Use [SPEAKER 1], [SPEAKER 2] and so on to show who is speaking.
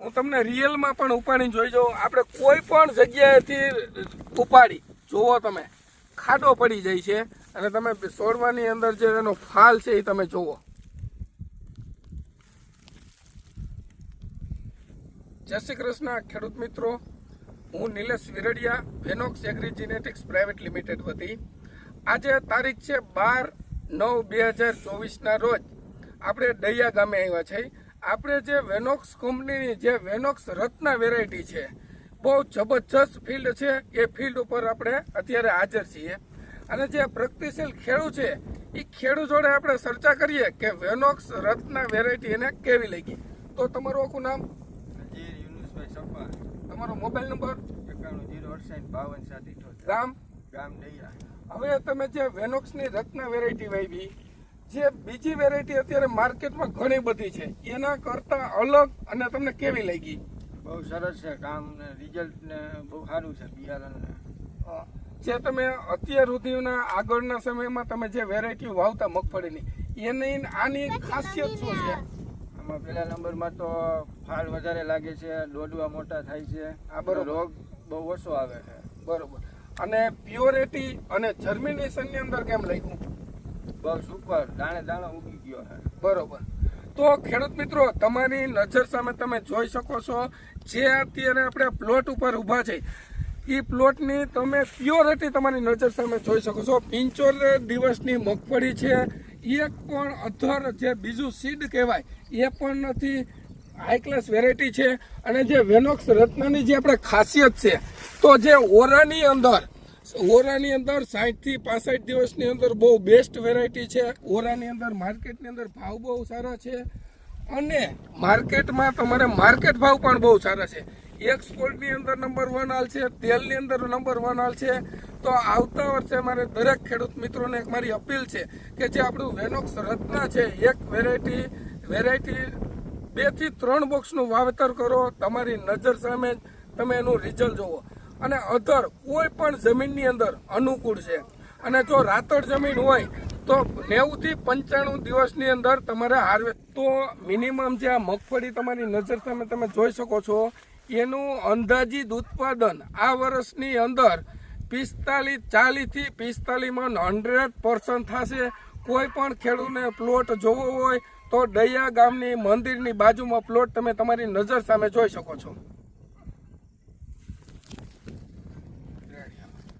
[SPEAKER 1] હું તમને રિયલમાં પણ ઉપાડી જોઈ જાઉં. આપણે કોઈ પણ જગ્યાએથી ઉપાડી, જુઓ તમે, ખાડો પડી જાય છે અને તમે છોડવાની અંદર જે એનો ફાલ છે એ તમે જુઓ. જય શ્રી કૃષ્ણ, ખેડૂત મિત્રો. હું Nilesh Viradiya Venox Agri Genetics Private Limited વતી. આજે તારીખ છે બાર નવ બે હજાર ચોવીસના રોજ આપણે દૈયા ગામે આવ્યા છે આપણે જે વેનોક્સ કંપનીની જે વેનોક્સ રત્ના વેરાયટી છે બહુ જબરજસ્ત ફિલ્ડ છે. એ ફિલ્ડ ઉપર આપણે અત્યારે હાજર છીએ. અને જે પ્રગતિશીલ ખેડૂત છે એ ખેડૂત જોડે આપણે ચર્ચા કરીએ કે વેનોક્સ રત્ના વેરાયટી એને કેવી લાગી? તો તમારું આખું નામ? તમારો મોબાઈલ નંબર? ગામ?
[SPEAKER 2] ગામ
[SPEAKER 1] હવે તમે જે વેનોક્સની રત્ના વેરાયટી વાવી જે બીજી વેરાયટી અત્યારે માર્કેટમાં ઘણી બધી છે. એના કરતા અલગ અને તમને કેવી લાગી?
[SPEAKER 2] બહુ સરસ છે કામ ને રિઝલ્ટ ને બહુ સારું છે બિયારણ
[SPEAKER 1] જે તમે અત્યાર સુધીના આગળના સમયમાં તમે જે વેરાયટી વાવતા મગફળીની એની આની ખાસિયત શું છે?
[SPEAKER 2] આમાં પહેલા નંબરમાં તો ફાલ વધારે લાગે છે દોડવા મોટા થાય છે
[SPEAKER 1] આ બધો
[SPEAKER 2] રોગ બહુ ઓછો આવે છે.
[SPEAKER 1] બરોબર. અને પ્યોરિટી અને જર્મિનેશનની અંદર કેમ લાગ્યું?
[SPEAKER 2] બહુ ઉપર દાણે દાણો ઉગી ગયો છે
[SPEAKER 1] બરોબર. તો ખેડૂત મિત્રો, તમારી નજર સામે તમે જોઈ શકો છો જે અત્યારે આપણે પ્લોટ ઉપર ઊભા છે. એ પ્લોટની તમે પ્યોરિટી તમારી નજર સામે જોઈ શકો છો. પિંચોતેર દિવસની મગફળી છે. એક પણ અધર જે બીજું સીડ કહેવાય, એ પણ નથી. હાઈ ક્લાસ વેરાયટી છે. અને જે વેનોક્સ રત્નની જે આપણે ખાસિયત છે, તો જે ઓરાની અંદર ઓરાની અંદર સાઠથી પાસઠ દિવસની અંદર બહુ બેસ્ટ વેરાયટી છે. ઓરાની અંદર માર્કેટની અંદર ભાવ બહુ સારા છે અને માર્કેટમાં તમારે માર્કેટ ભાવ પણ બહુ સારા છે. એક્સપોર્ટની અંદર નંબર વન હાલ છે, તેલની અંદર નંબર વન હાલ છે. તો આવતા વર્ષે મારે દરેક ખેડૂત મિત્રોને મારી અપીલ છે કે જે આપણું વેનોક્સ રત્ના છે, એક વેરાયટી વેરાયટી બેથી ત્રણ બોક્સનું વાવેતર કરો, તમારી નજર સામે તમે એનું રિઝલ્ટ જુઓ. અને અધર કોઈ પણ જમીનની અંદર અનુકૂળ છે, અને જો રાતળ જમીન હોય, તો નેવું થી પંચાણું દિવસની અંદર તમારે હાર્વેસ્ટ તો મિનિમમ જે આ મગફળી તમારી નજર સામે તમે જોઈ શકો છો, એનું અંદાજિત ઉત્પાદન આ વર્ષની અંદર પિસ્તાલીસ, ચાલીસથી પિસ્તાલીસમાં હંડ્રેડ પર્સન્ટ થશે. કોઈ પણ ખેડૂતને પ્લોટ જોવો હોય, તો દૈયા ગામની મંદિરની બાજુમાં પ્લોટ તમે તમારી નજર સામે જોઈ શકો છો.